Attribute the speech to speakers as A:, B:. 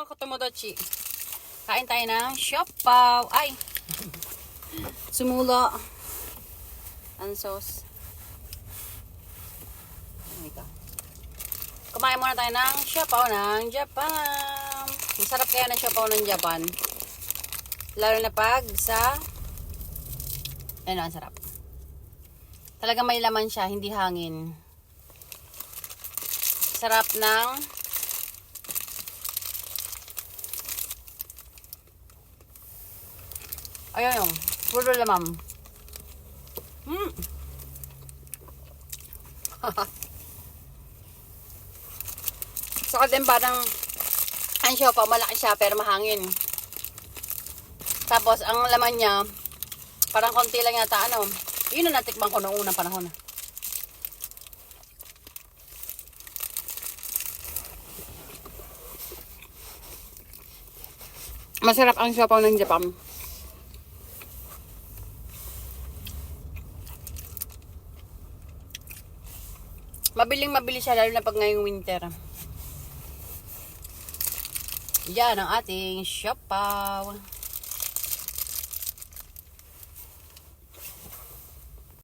A: mga kotomodachi. Kain tayo ng siopaw. Ay! Sumulo. Ang sauce. Ito. Kumain muna tayo ng siopaw ng Japan. Masarap kaya ng siopaw ng Japan. Lalo na pag sa... Ano, ang sarap. Talaga may laman siya, hindi hangin. Sarap ng Ayun yung, puro lamam. Hmm. Saka din parang ang siopaw, malaki siya pero mahangin. Tapos ang laman niya, parang konti lang yata ano. Yun ang natikman ko noong unang panahon. Masarap ang siopaw ng Japan. Mabiling mabili siya lalo na pag ngayong winter. Yan ang ating siopaw.